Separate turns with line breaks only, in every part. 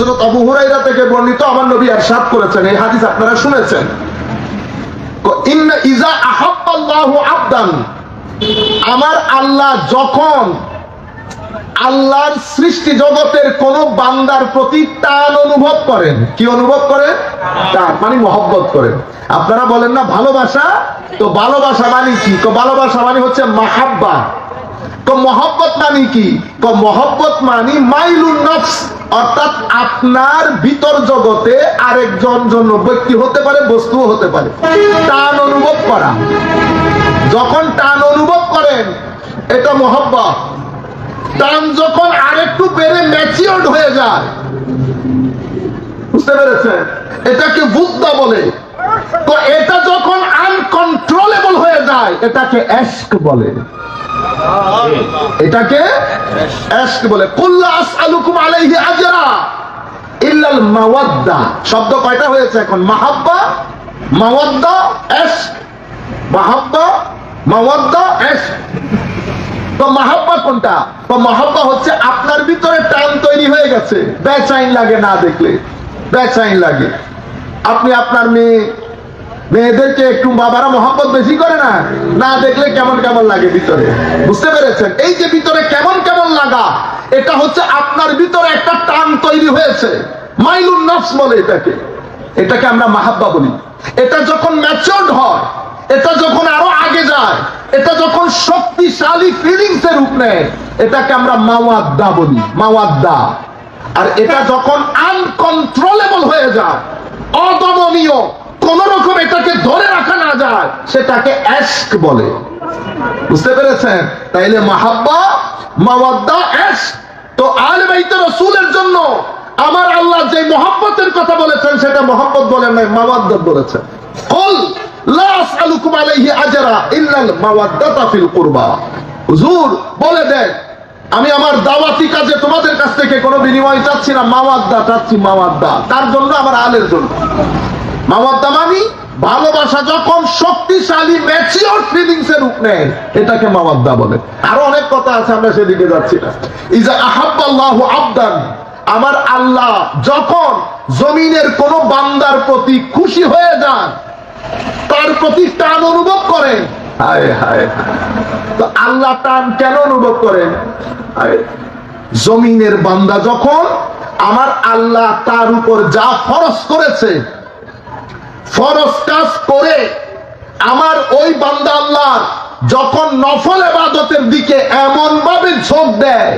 হজরত আবু হুরাইরা থেকে বর্ণিত আমার নবী আরশাদ করেছেন, এই হাদিস আপনারা শুনেছেন। ইজা আমার আল্লাহ যখন আল্লাহর সৃষ্টি জগতের কোন বান্দার প্রতি টান অনুভব করেন, কি অনুভব করেন? টান মানে মহব্বত করেন। আপনারা বলেন না ভালোবাসা, তো ভালোবাসা মানে কি? তো ভালোবাসা মানে হচ্ছে মাহাব্বা। তো মহব্বত মানে কি? তো মহব্বত মানে মাইলুন নফস, অর্থাৎ আপনার ভিতর জগতে আরেকজন জন্য ব্যক্তি হতে পারে বস্তু হতে পারে। টান অনুভব করা। যখন টান অনুভব করেন, এটা মহব্বত। টান যখন আরেকটু বেড়ে ম্যাচিওর্ড হয়ে যায়। বুঝতে পেরেছেন? এটাকে বুদ্ধা বলে। তো এটা যখন আনকন্ট্রোলেবল হয়ে যায়, এটাকে অ্যাস্ক বলে। এটাকে বলে মাওয়াদ্দা। শব্দ কয়টা হয়েছে এখন? মাহাব্বা, মাওয়াদ্দা মাহাব্বা, মাওয়াদ্দা তো মাহাব্বা কোনটা? তো মাহাব্বা হচ্ছে আপনার ভিতরে টান তৈরি হয়ে গেছে। বেচাইন লাগে না দেখলে। বেচাইন লাগে। আপনি আপনার মেয়ে মেয়েদেরকে একটু বাবারা মহাব্বত বেশি করে না না দেখলে কেমন কেমন লাগে ভিতরে। বুঝতে পেরেছেন? এই যে ভিতরে কেমন কেমন লাগা, এটা হচ্ছে আপনার ভিতরে একটা টান তৈরি হয়েছে। মাইলুন নফস বলে এটাকে। এটাকে আমরা মাহাব্বা বলি। এটা যখন ম্যাচিওর্ড হয়, এটা যখন আরও আগে যায়, এটা যখন শক্তিশালী ফিলিংস এর রূপ নেয়, এটাকে আমরা মাওয়াদ্দা বলি, মাওয়াদ্দা। আর এটা যখন আনকন্ট্রোলেবল হয়ে যায় অদমনীয় কোন রকম এটাকে ধরে রাখা না যায় সেটাকে অ্যাস্ক বলে। বুঝতে পেরেছেন? তাইলে মাহাব্বা, মাওয়াদ্দা অ্যাস্ক তো আলে বাইতে রসুলের জন্য আমার আল্লাহ যে মহাব্বতের কথা বলেছেন, সেটা মহাব্বত বলেন নাই, মাওয়াদ্দাত বলেছেন। কল লা আসআলুকুম আলাইহি আজরা ইল্লাল মাওয়াদ্দাতা ফিল কুরবা। হুজুর, বলে দেন, আমি আমার দাওয়াতি কাজে তোমাদের কাছ থেকে কোনো বিনিময় চাচ্ছি না, মাওয়াদ্দা চাচ্ছি মাওয়াদ্দা। তার জন্য? আমার আলের জন্য। মাওয়াদ্দা মানি? ভালোবাসা যখন শক্তিশালী ম্যাচিওর ফিলিংস এর রূপ নেয়, এটাকে মাওয়াদ্দা বলে। আরও অনেক কথা আছে, আমরা সেদিকে যাচ্ছি না। ইজা আহাব্বাল্লাহু আবদান, আমার আল্লাহ যখন জমিনের কোন বান্দার প্রতি খুশি হয়ে যান, তার প্রতি টান অনুভব করেন। হায় হায়। তো আল্লাহ টান কেন অনুভব করেন? জমিনের বান্দা যখন আমার আল্লাহ তার উপর যা ফরজ করেছে ফরজ কাজ করে আমার ওই বান্দা আল্লাহ যখন নফল এবাদতের দিকে এমন ভাবে ঝোঁক দেয়,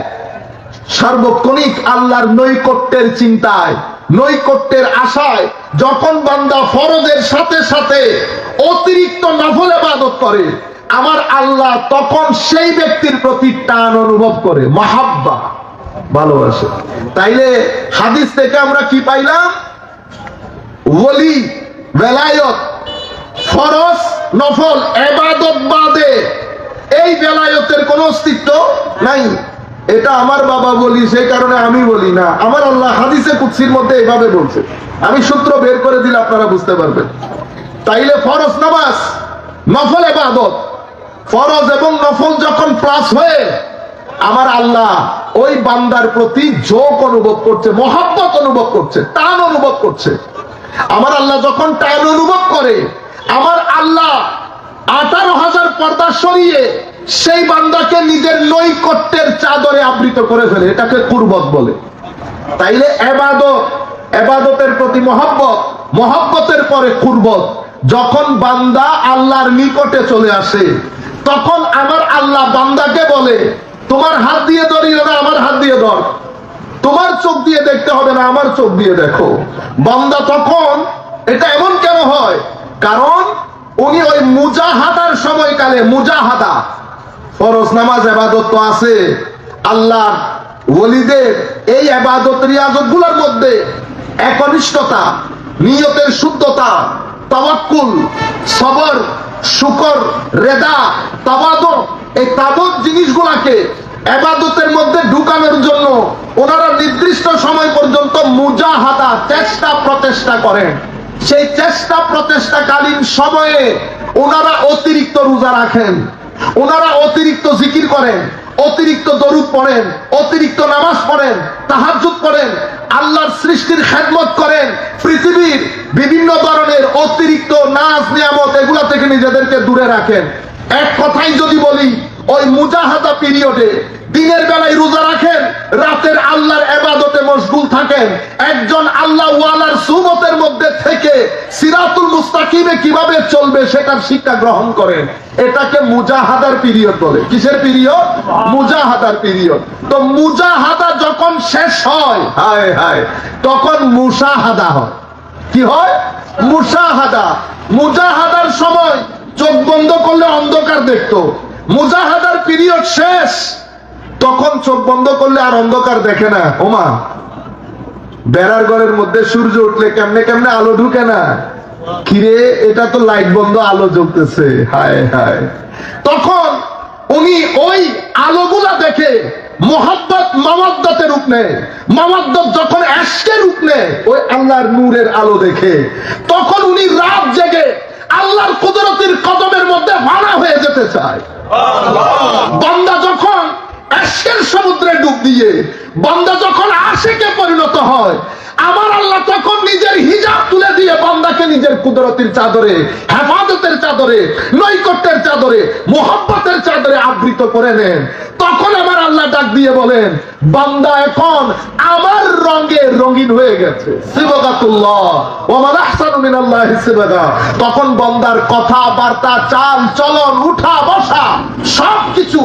সার্বক্ষণিক আল্লাহর নৈকট্যের চিন্তায়, নৈকট্যের আশায় যখন বান্দা ফরজের সাথে সাথে অতিরিক্ত নফল এবাদত করে, আমার আল্লাহ তখন সেই ব্যক্তির প্রতি টান অনুভব করে, মাহাব্বা, ভালোবাসে। তাইলে হাদিস থেকে আমরা কি পাইলাম? বেলায়ত, ফরজ, নফল, এবাদত বাদে এই বেলায়তের কোন অস্তিত্ব নাই। এটা আমার বাবা বলি, সেই কারণে আমি বলি না। আমার আল্লাহ হাদিসে কুৎসির মধ্যে এভাবে বলছে। আমি সূত্র বের করে দিলে আপনারা বুঝতে পারবেন। তাইলে ফরজ নামাজ, নফল এবাদত। ফরজ এবং নফল যখন প্লাস হয়ে, আমার আল্লাহ ওই বান্দার প্রতি যোগ অনুভব করছে, মহাব্বত অনুভব করছে, টান অনুভব করছে। আমার আল্লাহ যখন টান অনুভব করে, আমার আল্লাহ আঠারো হাজার পর্দা সরিয়ে সেই বান্দাকে নিজের নৈকট্যের চাদরে আবৃত করে ফেলে, এটাকে কুরবত বলে। তাইলে এবাদত, এবাদতের প্রতি মহব্বত, মহব্বতের পরে কুরবত। যখন বান্দা আল্লাহর নিকটে চলে আসে, তখন আমার আল্লাহ বান্দাকে বলে, তোমার হাত দিয়ে ধরিও না, আমার হাত দিয়ে ধর। তোমার চোখ দিয়ে দেখতে হবে না, আমার চোখ দিয়ে দেখো। বান্দা তখন এটা এমন কেন হয়? কারণ উনি ওই মুজাহাদার সময়কালে, মুজাহাদা। ফরজ নামাজ আবাদত তো আছে। আল্লাহ ওলিদের এই আবাদত রিয়াজতগুলোর মধ্যে একনিষ্ঠতা, নিয়তের শুদ্ধতা, তাওয়াক্কুল, সবর, শুকর, রেদা তাবাদ এই তাবত জিনিসগুলাকে এবাদতের মধ্যে ঢুকানোর জন্য ওনারা নির্দিষ্ট সময় পর্যন্ত মুজাহাদা, চেষ্টা প্রচেষ্টা করেন। সেই চেষ্টা প্রচেষ্টাকালীন সময়ে ওনারা অতিরিক্ত রোজা রাখেন, ওনারা অতিরিক্ত জিকির করেন, অতিরিক্ত দরুদ পড়েন, অতিরিক্ত নামাজ পড়েন তাহাজুদ পড়েন, আল্লাহর সৃষ্টির খেদমত করেন, পৃথিবীর বিভিন্ন ধরনের অতিরিক্ত নাচ নিয়ামত এগুলা থেকে নিজেদেরকে দূরে রাখেন। এক কথাই যদি বলি ওই মুজাহাদা পিরিয়ডে দিনের বেলায় রোজা রাখেন, রাতের আল্লাহর এবাদতে মশগুল থাকেন। একজন আল্লাহ ওয়ালার সুমতের মধ্যে থেকে সিরাতুল মুস্তাকিমে কীভাবে চলবে সেটার শিক্ষা গ্রহণ করেন। এটাকে মুজাহাদার পিরিয়ড বলে। কিসের পিরিয়ড? মুজাহাদার পিরিয়ড। তো মুজাহাদা যখন শেষ হয়, হায় হায়, তখন মুসাহাদা হয়। কি হয়? মুসাহাদা মুজাহাদার সময় চোখ বন্ধ করলে অন্ধকার দেখতো। মুজাহাদার পিরিয়ড শেষ। তখন চোখ বন্ধ করলে আর অন্ধকার দেখে না। ওমা, বেড়ার ঘরের মধ্যে সূর্য উঠলে কেমনে কেমনে আলো ঢুকে না? কিরে, এটা তো লাইট বন্ধ, আলো জ্বলতেছে। হায় হায়। তখন উনি ওই আলোগুলা দেখে মোহাম্মত মামাদ্দতের রূপ নেয়। মামাদ্দত যখন অ্যাশকে রূপ নেয়, ওই আল্লাহর নূরের আলো দেখে। তখন উনি রাত জেগে আল্লাহর কুদরতির কদমের মধ্যে ভাড়া হয়ে যেতে চায়। বান্দা যখন আশের সমুদ্রে ডুব দিয়ে, বান্দা যখন আশেকে পরিণত হয়, আমার আল্লাহ তখন নিজের হিজাব তুলে দিয়ে বান্দাকে নিজের কুদরতির চাদরে, হেফাজতের চাদরে, নৈকট্যের চাদরে মোহাম্মতের চাদরে আবৃত করে নেন। তখন আমার আল্লাহ ডাক দিয়ে বলেন বান্দা এখন আমার রঙে রঙিন হয়ে গেছে। সিবাগাতুল্লাহ ওমান আহসানু মিনাল্লাহি সিবাগা। তখন বান্দার কথা বার্তা চাল চলন উঠা বসা সবকিছু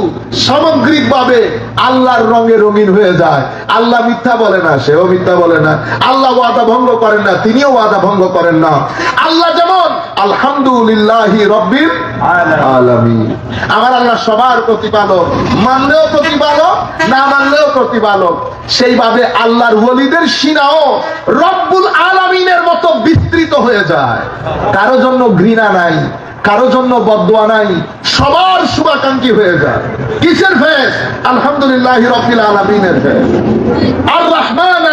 সামগ্রিকভাবে আল্লাহর রঙে রঙিন হয়ে যায়। আল্লাহ মিথ্যা বলে না সেও মিথ্যা বলে না। আল্লাহ ওয়াদা ভঙ্গ করেন না তিনিও ওয়াদা ভঙ্গ করেন না। আল্লাহ যেমন আলহামদুলিল্লাহি রব্বিল আলামিন। আমার আল্লাহ সবার প্রতিপালক মানলেও প্রতিপালক। রব্বুল কারও জন্য ঘৃণা নাই, কারও জন্য বদোয়া নাই, সবার শুভাকাঙ্ক্ষী হয়ে যায়। কিসের ফেস? আলহামদুলিল্লাহ রবিল আলমিনের ফেস। আর রহমান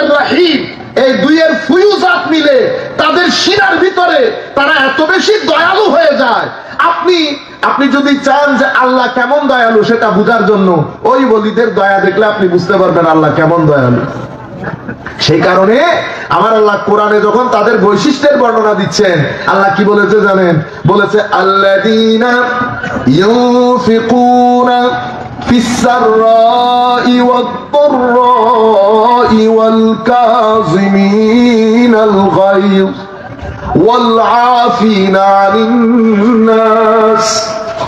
এই দুইয়ের ফুয়ুজাত মিলে তাদের শিরার ভিতরে তারা এত বেশি দয়ালু হয়ে যায় আপনি আপনি যদি চান যে আল্লাহ কেমন দয়ালু, সেটা বুঝার জন্য, ওই বলিদের দয়া দেখলে আপনি বুঝতে পারবেন আল্লাহ কেমন দয়ালু। সেই কারণে আমার আল্লাহ কোরআনে যখন তাদের বৈশিষ্ট্যের বর্ণনা দিচ্ছেন, আল্লাহ কি বলেছে জানেন? বলেছে গায়য والعافين عن الناس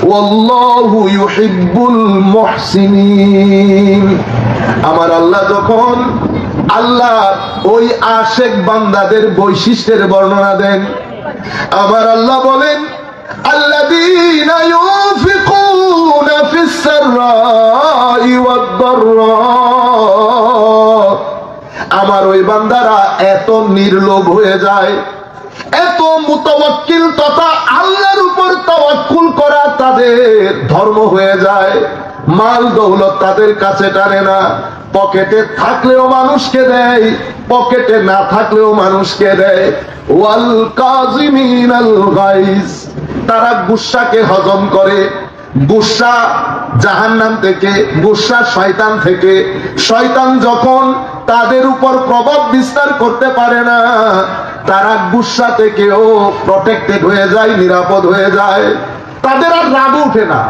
والله يحب المحسنين আমার আল্লাহ যখন আল্লাহ ওই আশেক বান্দাদের বৈশিষ্ট্যের বর্ণনা দেন আমার আল্লাহ বলেন الذين ينفقون في السراء والضراء আমার ওই বান্দারা এত নির্লোভ হয়ে যায় এত মুতাওয়াক্কিল তথা আল্লাহর উপর তাওয়াক্কুল করা তাদের ধর্ম হয়ে যায়। মাল দৌলত তাদের কাছে টানে না। পকেটে থাকলেও মানুষকে দেয়, পকেটে না থাকলেও মানুষকে দেয়। ওয়াল কাজিমিনাল গাইজ, তারা গুসাকে হজম করে। গুসা জাহান্নাম থেকে গুসা শয়তান থেকে। শয়তান যখন তাদের উপর প্রভাব বিস্তার করতে পারে না তারা গুসা থেকেও প্রটেক্টেড হয়ে যায় নিরাপদ হয়ে যায়। তাদের আর রাগ উঠে না।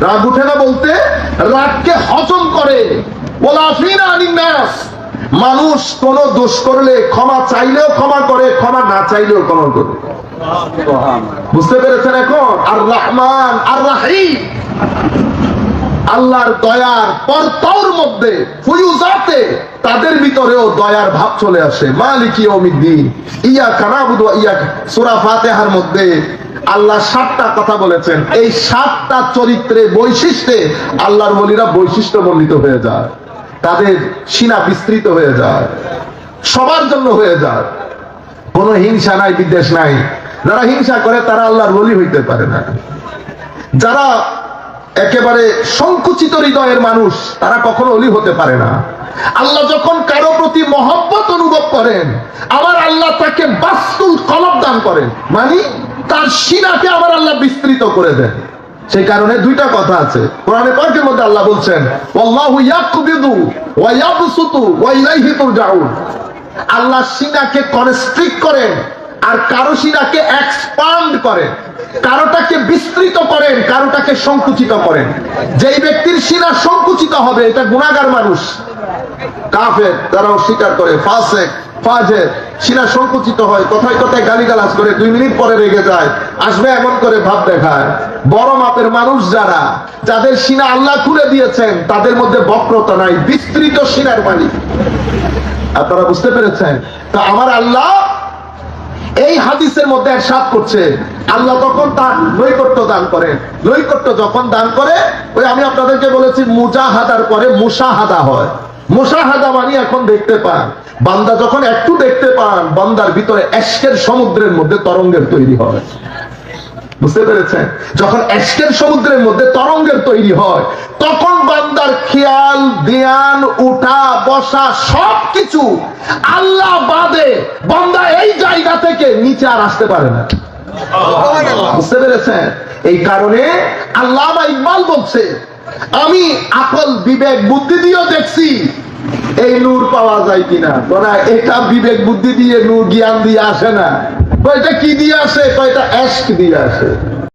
রাগ উঠে না বলতে রাগকে হজম করে। মানুষ কোন দোষ করলে ক্ষমা চাইলেও ক্ষমা করে ক্ষমা না চাইলেও ক্ষমা করে। বুঝতে পেরেছেন এখন? আর রহমান আর রাহিম আল্লাহর দয়ার পরতর মধ্যে ফুয়ুজাতে তাদের ভিতরেও দয়ার ভাব চলে আসে। মালিকি অমিদ্দিন ইয়া কানাবুদ ইয়া সূরা ফাতিহার মধ্যে আল্লাহ সাতটা কথা বলেছেন। এই সাতটা চরিত্রে বৈশিষ্ট্যে আল্লাহর বলিরা বৈশিষ্ট্য বর্ণিত হয়ে যায়। তাদের সীনা বিস্তৃত হয়ে যায়। সবার জন্য হয়ে যায়। কোনো হিংসা নাই, বিদ্বেষ নাই। যারা হিংসা করে তারা আল্লাহর বলি হইতে পারে না। যারা একেবারে সংকুচিত হৃদয়ের মানুষ, তারা কখনো অলি হতে পারে না। আল্লাহ যখন কারও প্রতি মহব্বত অনুভব করেন আমার আল্লাহ তাকে বাস্তুল কলব দান করেন মানে তার সিনাকে আমার আল্লাহ বিস্তৃত করে দেন। সেই কারণে দুইটা কথা আছে। কোরআনে পাকের মধ্যে আল্লাহ বলছেন আল্লাহু ইয়াকবিদু ওয়া ইয়াবসুতু ওয়া ইলাইহি তুরজাউন। আল্লাহ সিনাকে কনস্ট্রিক্ট করেন, আর কারও সিনাকে এক্সপান্ড করেন। কারোটাকে বিস্তৃত করেন, কারোটাকে সংকুচিত করেন। যেই ব্যক্তির সিনা সংকুচিত হবে, এটা গুণাগার মানুষ। কাফের তারা অস্বীকার করে, ফাসেক সংকুচিত হয় করে, দুই মিনিট পরে রেগে যায়, আসবে এমন করে ভাব দেখায়। বড় মাপের মানুষ যারা, যাদের সিনা আল্লাহ খুলে দিয়েছেন, তাদের মধ্যে বক্রতা নাই, বিস্তৃত সিনার মালিক। আপনারা বুঝতে পেরেছেন? তা আমার আল্লাহ এই হাদিসের মধ্যে সাত করছে। আল্লাহ তখন তার নৈকট্য দান করে। নৈকট্য যখন দান করে, ওই আমি আপনাদেরকে বলেছি, মুজাহাদার পরে মুসাহাদা হয়। মুসাহাদা মানে এখন দেখতে পান। বান্দা যখন একটু দেখতে পান, বান্দার ভিতরে এশকের সমুদ্রের মধ্যে তরঙ্গের তৈরি হয়। বুঝতে পেরেছেন? যখন এশকের সমুদ্রের মধ্যে তরঙ্গের তৈরি হয় তখন বান্দার খেয়াল ধ্যান উঠা বসা সবকিছু আল্লাহ বাদে বান্দা এই জায়গা থেকে নিচে আর আসতে পারে না। বুঝতে পেরেছেন? এই কারণে আল্লাহ ইকবাল বলছে আমি আকল বিবেক বুদ্ধি দিয়েও দেখছি এই নূর পাওয়া যায় কিনা? তোরা এটা বিবেক বুদ্ধি দিয়ে নূর জ্ঞান দিয়ে আসে না। কয়টা কি দিয়ে আসে? কয়টা অ্যাস্ক দিয়ে আসে।